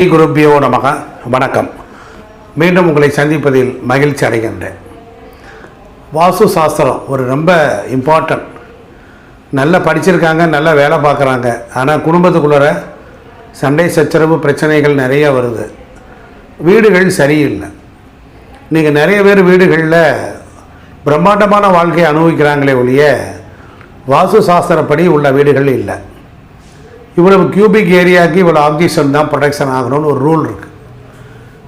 ஸ்ரீ குருப்பியோ நமக. வணக்கம். மீண்டும் உங்களை சந்திப்பதில் மகிழ்ச்சி அடைகின்றேன். வாஸ்து சாஸ்திரம் ஒரு ரொம்ப இம்பார்ட்டன்ட் நல்லா படிச்சிருக்காங்க நல்லா வேலை பார்க்குறாங்க. ஆனால் குடும்பத்துக்குள்ளே சண்டை சச்சரவு பிரச்சனைகள் நிறைய வருது. வீடுகள் சரியில்லை. நீங்கள் நிறைய பேர் வீடுகளில் பிரம்மாண்டமான வாழ்க்கையை அனுபவிக்கிறாங்களே ஒழிய வாஸ்து சாஸ்திரப்படி உள்ள வீடுகள் இல்லை. இவ்வளவு கியூபிக் ஏரியாவுக்கு இவ்வளோ ஆக்சிஜன் தான் ப்ரொடக்ஷன் ஆகணும்னு ஒரு ரூல் இருக்குது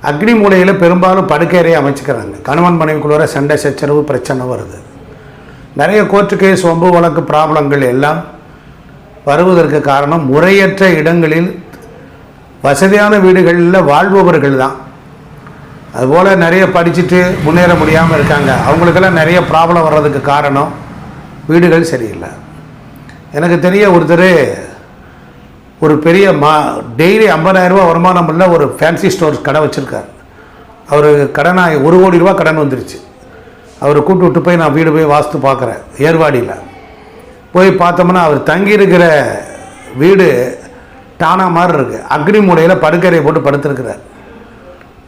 அக்னி மூலையில் பெரும்பாலும் படுக்கையறையை அமைச்சுக்கிறாங்க. கணவன் மனைவிக்குள்ளார சண்டை சச்சரவு பிரச்சனை வருது. நிறைய கோர்ட்டு கேஸ் ஒம்பு வழக்கு ப்ராப்ளங்கள் எல்லாம் வருவதற்கு காரணம் முறையற்ற இடங்களில் வசதியான வீடுகளில் வாழ்பவர்கள் தான். அதுபோல் நிறைய படிச்சுட்டு முன்னேற முடியாமல் இருக்காங்க. அவங்களுக்கெல்லாம் நிறைய ப்ராப்ளம் வர்றதுக்கு காரணம் வீடுகள் சரியில்லை. எனக்கு தெரிய ஒருத்தர் ஒரு பெரிய மா டெய்லி ஐம்பதாயிரரூபா வருமானம் உள்ள ஒரு ஃபேன்சி ஸ்டோர்ஸ் கடை வச்சுருக்கார். அவர் கடனாக ஒரு கோடி ரூபா கடன் வந்துருச்சு. அவரை கூப்பிட்டு விட்டு போய் நான் வீடு போய் வாஸ்து பார்க்குறேன் ஏர்வாடியில். போய் பார்த்தோம்னா அவர் தங்கியிருக்கிற வீடு டானா மாதிரி இருக்குது அக்னி மூலையில் படுக்கறையை போட்டு படுத்திருக்கிறார்.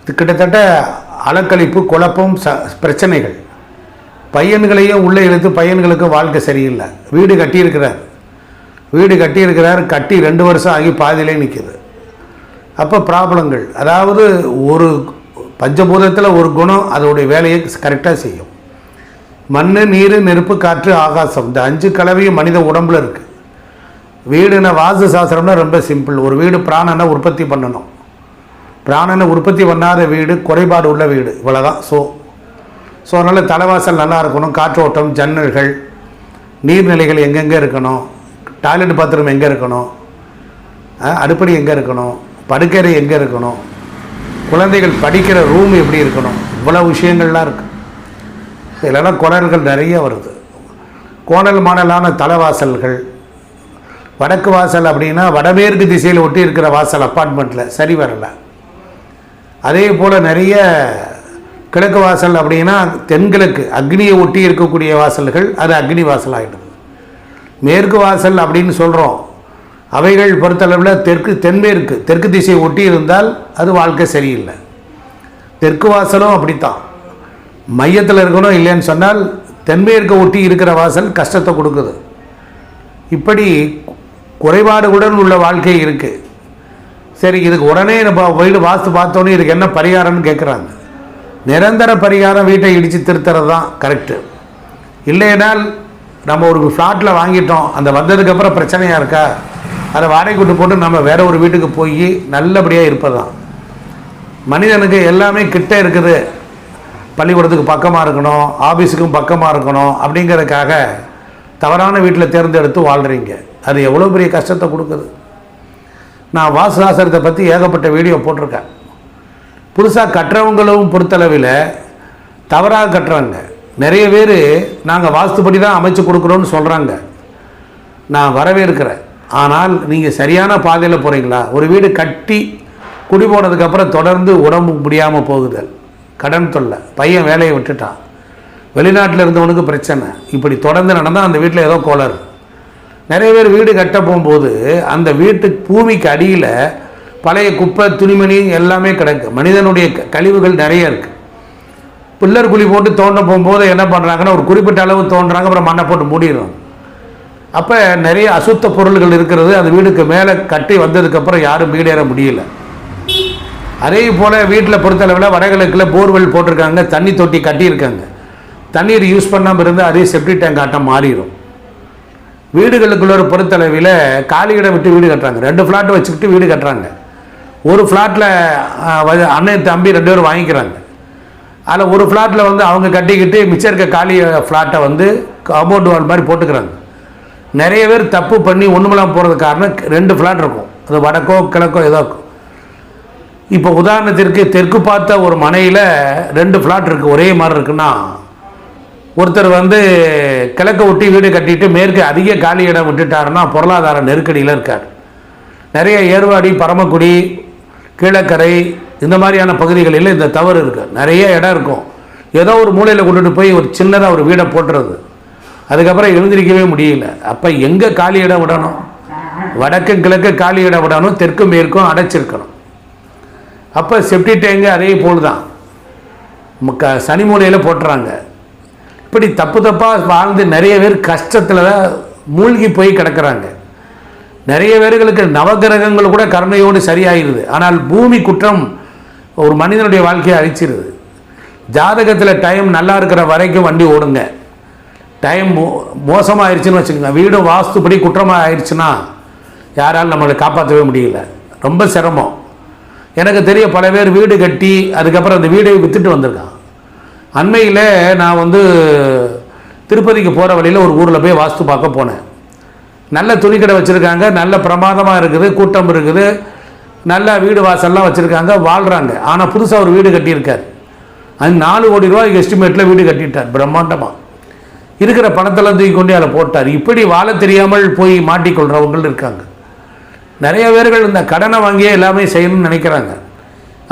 இது கிட்டத்தட்ட அலக்கழிப்பு குழப்பம் ச பிரச்சனைகள். பையன்களையும் உள்ளே இழுத்து பையன்களுக்கு வாழ்க்கை சரியில்லை. வீடு கட்டியிருக்கிறார். வீடு கட்டியிருக்கிறார் கட்டி ரெண்டு வருஷம் ஆகி பாதியிலே நிற்கிது அப்போ ப்ராப்ளங்கள் அதாவது ஒரு பஞ்சபூதத்தில் ஒரு குணம் அதோடைய வேலையை கரெக்டாக செய்யும். மண் நீர் நெருப்பு காற்று ஆகாசம் இந்த அஞ்சு கலவையும் மனித உடம்புல இருக்குது வீடுனா வாசு சாஸ்திரம்னா ரொம்ப சிம்பிள் ஒரு வீடு பிராணனை உற்பத்தி பண்ணணும். பிராணனை உற்பத்தி பண்ணாத வீடு குறைபாடு உள்ள வீடு இவ்வளோதான் ஸோ ஸோ அதனால் தலைவாசல் நல்லா இருக்கணும் காற்றோட்டம் ஜன்னல்கள் நீர்நிலைகள் எங்கெங்கே இருக்கணும் டாய்லெட் பாத்ரூம் எங்கே இருக்கணும்? அடுப்படி எங்கே இருக்கணும்? படுக்கறை எங்கே இருக்கணும்? குழந்தைகள் படிக்கிற ரூம் எப்படி இருக்கணும்? இவ்வளோ விஷயங்கள்லாம் இருக்குது இதெல்லாம் குளறுகள் நிறைய வருது. கோணல் மாணலான தலைவாசல்கள் வடக்கு வாசல் அப்படின்னா வடமேற்கு திசையில் ஒட்டி இருக்கிற வாசல் அப்பார்ட்மெண்ட்டில் சரி வரல. அதே போல் நிறைய கிழக்கு வாசல் அப்படின்னா தென்கிழக்கு. அக்னியை ஒட்டி இருக்கக்கூடிய வாசல்கள் அது அக்னி வாசல் ஆகிடுது மேற்கு வாசல் அப்படின்னு சொல்கிறோம் அவைகள் பொறுத்தளவில் தெற்கு தென்மேற்கு தெற்கு திசையை ஒட்டி இருந்தால் அது வாழ்க்கை சரியில்லை. தெற்கு வாசலும் அப்படித்தான். மையத்தில் இருக்கணும் இல்லைன்னு சொன்னால் தென்மேற்கு ஒட்டி இருக்கிற வாசல் கஷ்டத்தை கொடுக்குது. இப்படி குறைபாடுகளுடன் உள்ள வாழ்க்கை இருக்குது சரி இதுக்கு உடனே நம்ம வீடு வாஸ்து பார்த்தோன்னே இதுக்கு என்ன பரிகாரம்னு கேட்குறாங்க நிரந்தர பரிகாரம் வீட்டை இடித்து திருத்துறது தான் கரெக்டு இல்லைனால் நம்ம ஒரு ஃப்ளாட்டில் வாங்கிட்டோம். அந்த வந்ததுக்கப்புறம் பிரச்சனையாக இருக்கா? அதை வாடகை விட்டு போட்டு நம்ம வேற ஒரு வீட்டுக்கு போய் நல்லபடியாக இருப்பது தான் மனிதனுக்கு எல்லாமே கிட்ட இருக்குது. பள்ளிக்கூடத்துக்கு பக்கமாக இருக்கணும் ஆஃபீஸுக்கும் பக்கமாக இருக்கணும் அப்படிங்கிறதுக்காக தவறான வீட்டில் தேர்ந்தெடுத்து வாழ்கிறீங்க அது எவ்வளோ பெரிய கஷ்டத்தை கொடுக்குது. நான் வாசுதாசரத்தை பற்றி ஏகப்பட்ட வீடியோ போட்டிருக்கேன். புதுசாக கட்டுறவங்களும் பொறுத்தளவில் தவறாக கட்டுறாங்க நிறைய பேர் நாங்கள் வாஸ்துப்படி தான் அமைச்சு கொடுக்குறோன்னு சொல்கிறாங்க நான் வரவேற்கிறேன். ஆனால் நீங்கள் சரியான பாதையில் போகிறீங்களா ஒரு வீடு கட்டி குடி போனதுக்கப்புறம் தொடர்ந்து உடம்பு முடியாமல் போகுதல். கடன் தொல்லை. பையன் வேலையை விட்டுட்டான். வெளிநாட்டில் இருந்தவனுக்கு பிரச்சனை. இப்படி தொடர்ந்து நடந்தால் அந்த வீட்டில் ஏதோ கோளறு. நிறைய பேர் வீடு கட்ட போகும்போது அந்த வீட்டு பூமிக்கு அடியில் பழைய குப்பை துணிமணி எல்லாமே கிடக்கு. மனிதனுடைய க- கழிவுகள் நிறைய இருக்குது பில்லர் குழி போட்டு தோண்ட போகும்போது என்ன பண்ணுறாங்கன்னா ஒரு குறிப்பிட்ட அளவு தோன்றாங்க அப்புறம் மண்ணை போட்டு மூடிடுறாங்க அப்போ நிறைய அசுத்த பொருள்கள் இருக்கிறது அந்த வீடுக்கு மேலே கட்டி வந்ததுக்கப்புறம் யாரும் வீடேற முடியல. அதே போல் வீட்டில் பொறுத்தளவில் வடகிழக்கில் போர்வெல் போட்டிருக்காங்க தண்ணி தொட்டி கட்டியிருக்காங்க. தண்ணீர் யூஸ் பண்ணாமல் இருந்தால் அதே செப்டி டேங்க் ஆட்டம் மாறிடும் வீடுகளுக்குள்ள ஒரு பொறுத்தளவில் காலி இடம் விட்டு வீடு கட்டுறாங்க. ரெண்டு ஃப்ளாட் வச்சுக்கிட்டு வீடு கட்டுறாங்க. ஒரு ஃப்ளாட்டில் அண்ணன் தம்பி ரெண்டு பேரும் வாங்கிக்கிறாங்க. அதில் ஒரு ஃப்ளாட்டில் வந்து அவங்க கட்டிக்கிட்டு மிச்சம் இருக்க காலி ஃப்ளாட்டை வந்து காம்பவுண்ட் வால் மாதிரி போட்டுக்கிறாங்க. நிறைய பேர் தப்பு பண்ணி ஒன்றுமெல்லாம் போகிறது காரணம் ரெண்டு ஃப்ளாட் இருக்கும். அது வடக்கோ கிழக்கோ ஏதோ இருக்கும். இப்போ உதாரணத்திற்கு தெற்கு பார்த்த ஒரு மனையில் ரெண்டு ஃப்ளாட் இருக்குது ஒரே மாதிரி இருக்குன்னா ஒருத்தர் வந்து கிழக்க ஒட்டி வீடு கட்டிட்டு மேற்கு அதிக காலி இடம் விட்டுட்டாருன்னா பொருளாதார நெருக்கடியில் இருக்கார். நிறைய ஏர்வாடி பரமக்குடி கீழக்கரை இந்த மாதிரியான பகுதிகளில் இந்த தவறு இருக்குது நிறைய இடம் இருக்கும். ஏதோ ஒரு மூலையில் கொண்டுட்டு போய் ஒரு சின்னதாக ஒரு வீடை போட்டுறது. அதுக்கப்புறம் எழுந்திருக்கவே முடியல. அப்போ எங்கே காலி இடம் விடணும்? வடக்கு கிழக்கு காலி இடம் விடணும். தெற்கு மேற்கும் அடைச்சிருக்கணும். அப்போ செப்டி டேங்கு அதே போல் தான். க சனி மூலையில் போட்டுறாங்க. இப்படி தப்பு தப்பாக வாழ்ந்து நிறைய பேர் கஷ்டத்தில் தான் மூழ்கி போய் கிடக்கிறாங்க. நிறைய பேர்களுக்கு நவகிரகங்கள் கூட கருணையோடு சரியாயிருது. ஆனால் பூமி குற்றம் ஒரு மனிதனுடைய வாழ்க்கையை அழிச்சிருது. ஜாதகத்தில் டைம் நல்லா இருக்கிற வரைக்கும் வண்டி ஓடுங்க. டைம் மோ மோசமாயிருச்சுன்னு வச்சுக்கோங்க. வீடு வாஸ்துப்படி குற்றமாக ஆயிடுச்சுன்னா யாராலும் நம்மளை காப்பாற்றவே முடியல. ரொம்ப சிரமம். எனக்கு தெரிய பல பேர் வீடு கட்டி அதுக்கப்புறம் அந்த வீடை விற்றுட்டு வந்திருக்கான் அண்மையில் நான் வந்து திருப்பதிக்கு போகிற வழியில் ஒரு ஊரில் போய் வாஸ்து பார்க்க போனேன். நல்ல துணிக்கடை வச்சுருக்காங்க. நல்ல பிரமாதமாக இருக்குது. கூட்டம் இருக்குது. நல்ல வீடு வாசல்லாம் வச்சுருக்காங்க வாழ்கிறாங்க ஆனால் புதுசாக ஒரு வீடு கட்டியிருக்கார். அது நாலு கோடி ரூபா எஸ்டிமேட்டில் வீடு கட்டிட்டார் பிரம்மாண்டமாக இருக்கிற பணத்தெல்லாம் தூக்கி கொண்டு அதில் போட்டார். இப்படி வாழ தெரியாமல் போய் மாட்டிக்கொள்கிறவங்கள் இருக்காங்க. நிறைய பேர்கள் இந்த கடனை வாங்கியே எல்லாமே செய்யணும்னு நினைக்கிறாங்க.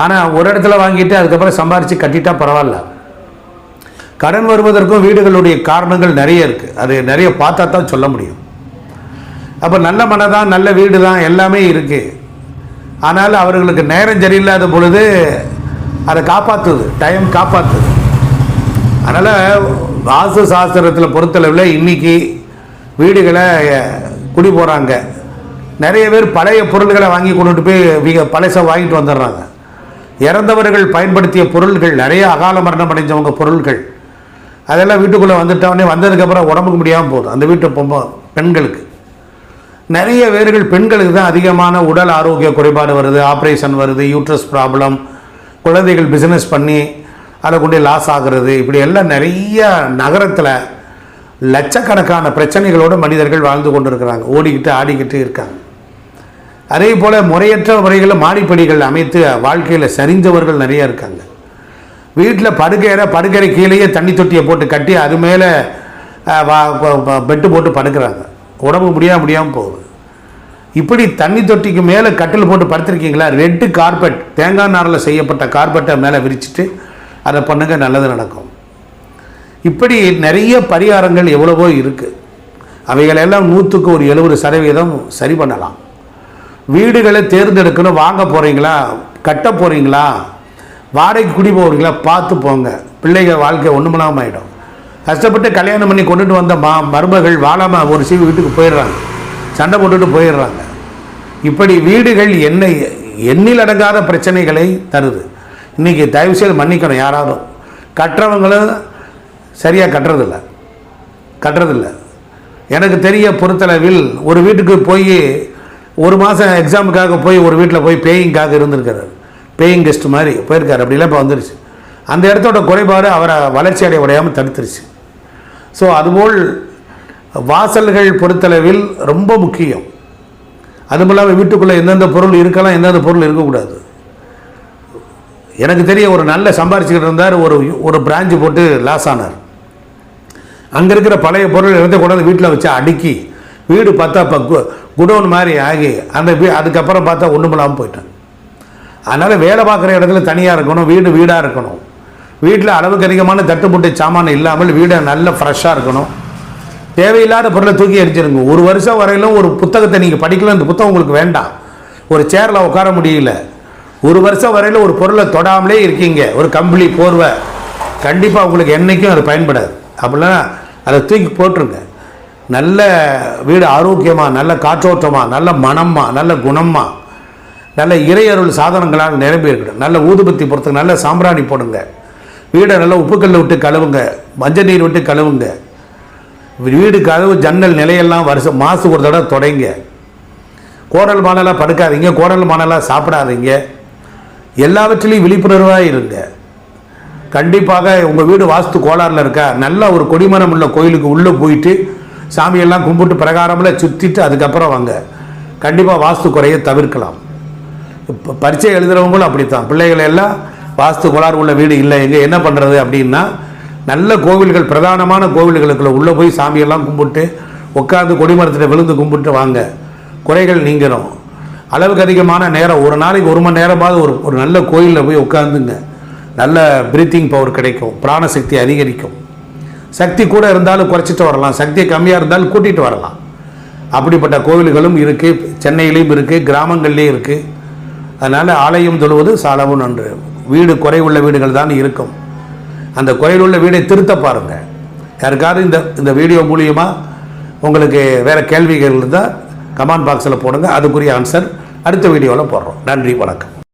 ஆனால் ஒரு இடத்துல வாங்கிட்டு அதுக்கப்புறம் சம்பாரித்து கட்டிட்டா பரவாயில்ல. கடன் வருவதற்கும் வீடுகளுடைய காரணங்கள் நிறைய இருக்குது அது நிறைய பார்த்தா தான் சொல்ல முடியும். அப்போ நல்ல மனதான் நல்ல வீடு தான் எல்லாமே இருக்குது ஆனால் அவர்களுக்கு நேரம் சரியில்லாத பொழுது அதை காப்பாற்றுது டைம் காப்பாற்றுது அதனால் வாசு சாஸ்திரத்தில் பொறுத்தளவில் இன்றைக்கி வீடுகளை குடி போகிறாங்க நிறைய பேர் பழைய பொருள்களை வாங்கி கொண்டுட்டு போய் மிக பழசை வாங்கிட்டு வந்துடுறாங்க. இறந்தவர்கள் பயன்படுத்திய பொருள்கள் நிறைய அகால மரணம் அடைஞ்சவங்க பொருள்கள் அதெல்லாம் வீட்டுக்குள்ளே வந்துட்டவொடனே வந்ததுக்கப்புறம் உடம்புக்கு முடியாமல் போகுது. அந்த வீட்டு பொம்பை பெண்களுக்கு. நிறைய பேர்கள் பெண்களுக்கு தான் அதிகமான உடல் ஆரோக்கிய குறைபாடு வருது ஆப்ரேஷன் வருது யூட்ரஸ் ப்ராப்ளம் குழந்தைகள் பிஸ்னஸ் பண்ணி அதை கொண்டு லாஸ் ஆகுறது. இப்படி எல்லாம் நிறைய நகரத்தில் லட்சக்கணக்கான பிரச்சனைகளோடு மனிதர்கள் வாழ்ந்து கொண்டு இருக்கிறாங்க ஓடிக்கிட்டு ஆடிக்கிட்டு இருக்காங்க. அதே போல் முறையற்ற முறைகளில் மாடிப்படிகள் அமைத்து வாழ்க்கையில் சரிஞ்சவர்கள் நிறைய இருக்காங்க. வீட்டில் படுக்கையிற படுக்கறை கீழேயே தண்ணி தொட்டியை போட்டு கட்டி அது மேலே பெட்டு போட்டு படுக்கிறாங்க. உடம்பு முடியாம முடியாமல் போகுது. இப்படி தண்ணி தொட்டிக்கு மேலே கட்டில் போட்டு படுத்திருக்கீங்களா? ரெட்டு கார்பெட் தேங்காய் நாரில் செய்யப்பட்ட கார்பெட்டை மேலே விரிச்சிட்டு அதை பண்ணுங்க நல்லது நடக்கும். இப்படி நிறைய பரிகாரங்கள் எவ்வளவோ இருக்குது அவைகளெல்லாம் நூற்றுக்கு ஒரு எழுபது சதவீதம் சரி பண்ணலாம். வீடுகளை தேர்ந்தெடுக்கணும் வாங்க போகிறீங்களா கட்ட போகிறீங்களா வாடகைக்கு குடி போகிறீங்களா பார்த்து போங்க. பிள்ளைகள் வாழ்க்கை ஒன்றுமில்லாமல் ஆகிடும் கஷ்டப்பட்டு கல்யாணம் பண்ணி கொண்டுட்டு வந்த மா மருமகள் வாழாமல் ஒரு சிவி வீட்டுக்கு போயிடுறாங்க. சண்டை போட்டுட்டு போயிடுறாங்க. இப்படி வீடுகள் என்ன எண்ணில் அடங்காத பிரச்சனைகளை தருது. இன்றைக்கி தயவுசெய்து மன்னிக்கணும் யாராலும். கட்டுறவங்களும் சரியாக கட்டுறதில்ல. கட்டுறதில்ல. எனக்கு தெரிய பொறுத்தளவில் ஒரு வீட்டுக்கு போய் ஒரு மாதம் எக்ஸாமுக்காக போய் ஒரு வீட்டில் போய் பேயிங்காக இருந்திருக்கிறார். பேயிங் கெஸ்ட் மாதிரி போயிருக்காரு. அப்படிலாம் இப்போ வந்துருச்சு. அந்த இடத்தோட குறைபாடு அவரை வளர்ச்சி அடைய உடையாமல் தடுத்துருச்சு. ஸோ அதுபோல் வாசல்கள் பொறுத்தளவில் ரொம்ப முக்கியம். அதுவும் இல்லாமல் வீட்டுக்குள்ளே எந்தெந்த பொருள் இருக்கலாம் எந்தெந்த பொருள் இருக்கக்கூடாது. எனக்கு தெரிய ஒரு நல்ல சம்பாரிச்சுக்கிட்டு இருந்தார் ஒரு ஒரு பிரான்ச்சு போட்டு லாஸ் ஆனார். அங்கே இருக்கிற பழைய பொருள் இடத்த கொண்டாந்து வீட்டில் வச்சு அடுக்கி வீடு பார்த்தா இப்போ குடோன் மாதிரி ஆகி அந்த வீ அதுக்கப்புறம் பார்த்தா ஒன்றும் இல்லாமல் போயிட்டாங்க அதனால் வேலை பார்க்குற இடத்துல தனியாக இருக்கணும் வீடு வீடாக இருக்கணும். வீட்டில் அளவுக்கு அதிகமான தட்டுப்புட்டு சாமான் இல்லாமல் வீடை நல்ல ஃப்ரெஷ்ஷாக இருக்கணும். தேவையில்லாத பொருளை தூக்கி எரிச்சிருங்க ஒரு வருஷம் வரையிலும் ஒரு புத்தகத்தை நீங்கள் படிக்கலாம் அந்த புத்தகம் உங்களுக்கு வேண்டாம். ஒரு சேரில் உட்கார முடியல. ஒரு வருஷம் வரையில் ஒரு பொருளை தொடாமலே இருக்கீங்க. ஒரு கம்பளி போர்வை. கண்டிப்பாக உங்களுக்கு என்றைக்கும் அது பயன்படாது. அப்படிலாம் அதை தூக்கி போட்டுருங்க. நல்ல வீடு ஆரோக்கியமாக நல்ல காற்றோட்டமாக நல்ல மனமாக நல்ல குணமாக நல்ல இறையருள் சாதனங்களாக நிரம்பி இருக்கணும். நல்ல ஊதுபத்தி பொறுத்துக்கு நல்ல சாம்பிராணி போடுங்க. வீடை நல்லா உப்புக்கல்ல விட்டு கழுவுங்க. மஞ்சள் நீர் விட்டு கழுவுங்க. வீடு கதவு ஜன்னல் நிலையெல்லாம் வருஷம் மாதத்துக்கு ஒரு தடவை தொடங்க. கோடல் மானலாக படுக்காதீங்க. கோடல் மானலாக சாப்பிடாதீங்க. எல்லாவற்றிலையும் விழிப்புணர்வாக இருங்க. கண்டிப்பாக உங்கள் வீடு வாஸ்து கோளாறில் இருக்கா? நல்ல ஒரு கொடிமரம் உள்ள கோயிலுக்கு உள்ளே போயிட்டு சாமியெல்லாம் கும்பிட்டு பிரகாரமில் சுற்றிட்டு அதுக்கப்புறம் வாங்க. கண்டிப்பாக வாஸ்து குறைய தவிர்க்கலாம். இப்போ பரீட்சை எழுதுகிறவங்களும் அப்படித்தான். பிள்ளைகள் எல்லாம் வாஸ்து கோளாறு உள்ள வீடு இல்லை எங்கே என்ன பண்ணுறது அப்படின்னா நல்ல கோவில்கள் பிரதானமான கோவில்களுக்குள்ள உள்ளே போய் சாமியெல்லாம் கும்பிட்டு உட்காந்து கொடிமரத்தில் விழுந்து கும்பிட்டு வாங்க. குறைகள் நீங்கிடும் அளவுக்கு அதிகமான நேரம் ஒரு நாளைக்கு ஒரு மணி நேரமாவது ஒரு ஒரு நல்ல கோயிலில் போய் உட்காந்துங்க நல்ல பிரீத்திங் பவர் கிடைக்கும். பிராணசக்தி அதிகரிக்கும். சக்தி கூட இருந்தாலும் குறைச்சிட்டு வரலாம். சக்தி கம்மியாக இருந்தாலும் கூட்டிகிட்டு வரலாம். அப்படிப்பட்ட கோவில்களும் இருக்குது சென்னையிலையும் இருக்குது கிராமங்கள்லேயும் இருக்குது அதனால் ஆலயம் தொழுவது சாலவும் நன்று. வீடு குறைவுள்ள வீடுகள் தான் இருக்கும். அந்த குறைவுள்ள வீடை திருத்த பாருங்கள் யாருக்காவது இந்த இந்த வீடியோ மூலியமாக உங்களுக்கு வேறு கேள்விகள் இருந்தால் கமெண்ட் பாக்ஸில் போடுங்க. அதுக்குரிய ஆன்சர் அடுத்த வீடியோவில் போடுறோம். நன்றி வணக்கம்.